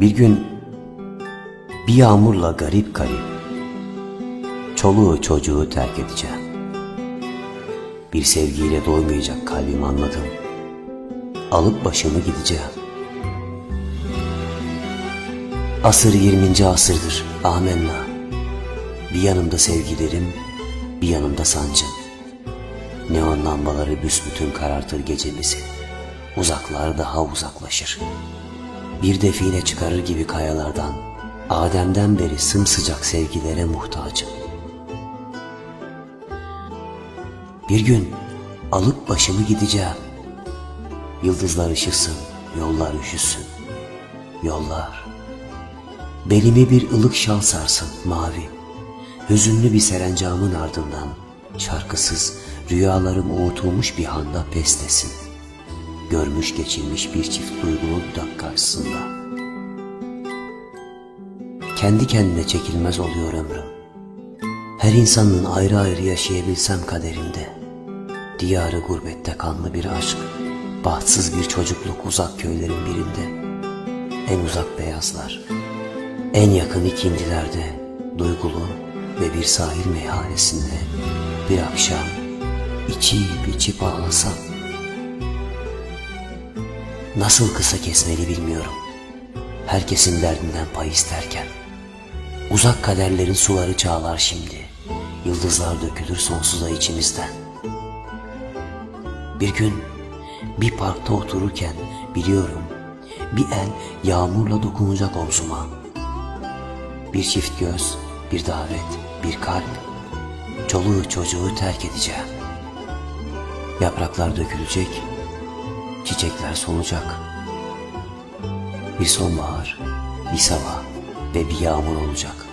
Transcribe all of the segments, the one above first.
Bir gün bir yağmurla garip garip çoluğu çocuğu terk edeceğim. Bir sevgiyle doymayacak kalbim anladım. Alıp başımı gideceğim. Asır 20. asırdır. Amenna. Bir yanımda sevgilerim, bir yanımda sancım. Neon lambaları büsbütün karartır gecemizi. Uzaklar daha uzaklaşır. Bir define çıkarır gibi kayalardan, Adem'den beri sımsıcak sevgilere muhtacım. Bir gün alıp başımı gideceğim. Yıldızlar ışısın, yollar üşüsün. Yollar. Belimi bir ılık şal sarsın mavi. Hüzünlü bir serencamın ardından şarkısız rüyalarım uğutulmuş bir handa pestesin. Görmüş geçirmiş bir çift duygulu dudak karşısında. Kendi kendine çekilmez oluyor ömrüm. Her insanın ayrı ayrı yaşayabilsem kaderimde. Diyarı gurbette kanlı bir aşk, bahtsız bir çocukluk uzak köylerin birinde. En uzak beyazlar, en yakın ikindilerde duygulu ve bir sahil meyhanesinde bir akşam içip içip ağlasam. Nasıl kısa kesmeli bilmiyorum. Herkesin derdinden pay isterken. Uzak kaderlerin suları çağlar şimdi. Yıldızlar dökülür sonsuza içimizden. Bir gün bir parkta otururken biliyorum bir el yağmurla dokunacak omzuma. Bir çift göz, bir davet, bir kalp, çoluğu çocuğu terk edeceğim. Yapraklar dökülecek, çiçekler solacak. Bir sonbahar, bir sabah ve bir yağmur olacak.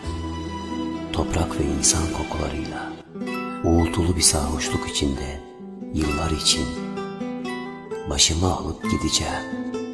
Toprak ve insan kokularıyla, uğultulu bir sarhoşluk içinde, yıllar için başımı alıp gideceğim.